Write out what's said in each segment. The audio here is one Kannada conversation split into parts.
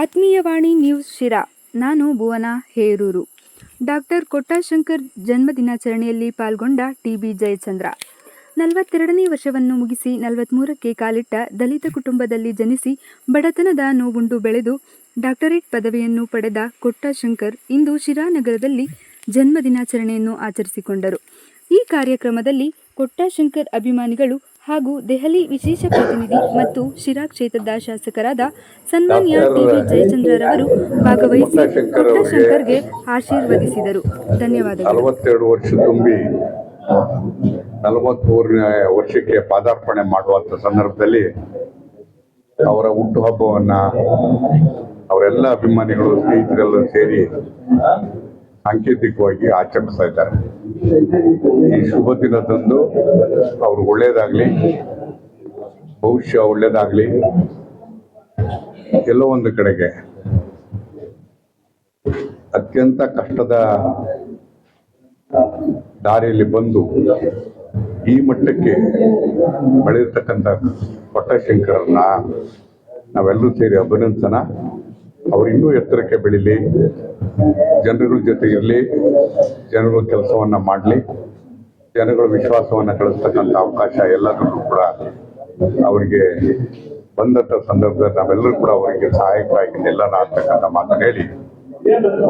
ಆತ್ಮೀಯವಾಣಿ ನ್ಯೂಸ್ ಶಿರಾ. ನಾನು ಭುವನ ಹೇರೂರು. ಡಾಕ್ಟರ್ ಕೊಟ್ಟಾಶಂಕರ್ ಜನ್ಮ ದಿನಾಚರಣೆಯಲ್ಲಿ ಪಾಲ್ಗೊಂಡ ಟಿಬಿ ಜಯಚಂದ್ರ. ನಲವತ್ತೆರಡನೇ ವರ್ಷವನ್ನು ಮುಗಿಸಿ ನಲವತ್ತ್ಮೂರಕ್ಕೆ ಕಾಲಿಟ್ಟ ದಲಿತ ಕುಟುಂಬದಲ್ಲಿ ಜನಿಸಿ ಬಡತನದ ನೋವುಂಡು ಬೆಳೆದು ಡಾಕ್ಟರೇಟ್ ಪದವಿಯನ್ನು ಪಡೆದ ಕೊಟ್ಟಾಶಂಕರ್ ಇಂದು ಶಿರಾನಗರದಲ್ಲಿ ಜನ್ಮ ದಿನಾಚರಣೆಯನ್ನು ಆಚರಿಸಿಕೊಂಡರು. ಈ ಕಾರ್ಯಕ್ರಮದಲ್ಲಿ ಕೊಟ್ಟಾಶಂಕರ್ ಅಭಿಮಾನಿಗಳು ಹಾಗೂ ದೆಹಲಿ ವಿಶೇಷ ಪ್ರತಿನಿಧಿ ಮತ್ತು ಶಿರಾ ಕ್ಷೇತ್ರದ ಶಾಸಕರಾದ ಸನ್ಮಾನ್ಯ ಟಿವಿ ಜಯಚಂದ್ರರವರು ಭಾಗವಹಿಸಿ ಶಂಕರ್ಗೆ ಆಶೀರ್ವದಿಸಿದರು. ಧನ್ಯವಾದಗಳು. ನಲವತ್ತೆರಡು ವರ್ಷ ತುಂಬಿ ನಲವತ್ಮೂರನೇ ವರ್ಷಕ್ಕೆ ಪಾದಾರ್ಪಣೆ ಮಾಡುವಂಥ ಸಂದರ್ಭದಲ್ಲಿ ಅವರ ಹುಟ್ಟುಹಬ್ಬವನ್ನ ಅವರೆಲ್ಲ ಅಭಿಮಾನಿಗಳು ಸ್ನೇಹಿತರೆಲ್ಲರೂ ಸೇರಿ ಸಾಂಕೇತಿಕವಾಗಿ ಆಚರಿಸ್ತಾ ಇದ್ದಾರೆ. ಈ ಶುಭ ದಿನದಂದು ಅವ್ರಿಗೆ ಒಳ್ಳೇದಾಗ್ಲಿ, ಭವಿಷ್ಯ ಒಳ್ಳೇದಾಗ್ಲಿ, ಎಲ್ಲೋ ಒಂದು ಕಡೆಗೆ ಅತ್ಯಂತ ಕಷ್ಟದ ದಾರಿಯಲ್ಲಿ ಬಂದು ಈ ಮಟ್ಟಕ್ಕೆ ಬೆಳೆದಿರ್ತಕ್ಕಂಥ ಪಟ್ಟಶಂಕರನ್ನ ನಾವೆಲ್ಲರೂ ಸೇರಿ ಅಭಿನಂದನ. ಅವ್ರು ಇನ್ನೂ ಎತ್ತರಕ್ಕೆ ಬೆಳೀಲಿ. ಜನಗಳ ಜೊತೆ ಇರಲಿ ಜನಗಳ ಕೆಲಸವನ್ನು ಮಾಡಲಿ ಜನಗಳ ವಿಶ್ವಾಸವನ್ನು ಕಳಿಸ್ತಕ್ಕಂಥ ಅವಕಾಶ ಎಲ್ಲದಕ್ಕೂ ಕೂಡ ಅವರಿಗೆ ಬಂದಂಥ ಸಂದರ್ಭದಲ್ಲಿ ನಾವೆಲ್ಲರೂ ಕೂಡ ಅವರಿಗೆ ಸಹಾಯಕರಾಗಿ ನಿಲ್ಲೋಣ ಅಂತಕ್ಕಂಥ ಮಾತನ್ನು ಹೇಳಿ,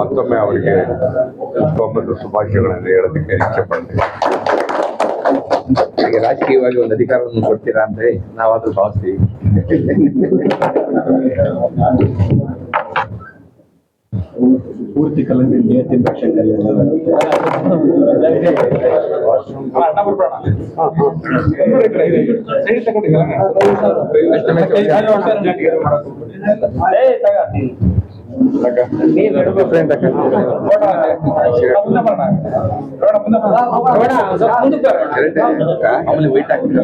ಮತ್ತೊಮ್ಮೆ ಅವರಿಗೆ ಹುಟ್ಟುಹಬ್ಬದ ಶುಭಾಶಯಗಳನ್ನು ಹೇಳೋದಕ್ಕೆ ಇಚ್ಛೆ ರಾಜಕೀಯವಾಗಿ ಒಂದು ಅಧಿಕಾರವನ್ನು ಕೊಡ್ತೀರಾ ಅಂದ್ರೆ ನಾವಾದ್ರೂ ಭಾವಿಸ್ತೀವಿ. ಪೂರ್ತಿ ಕಲಿತು ನಿಯತಿ ಭಾಷೆಗಳಲ್ಲಿ ಆಮೇಲೆ ವೈಟ್ ಹಾಕ್ತೀರಾ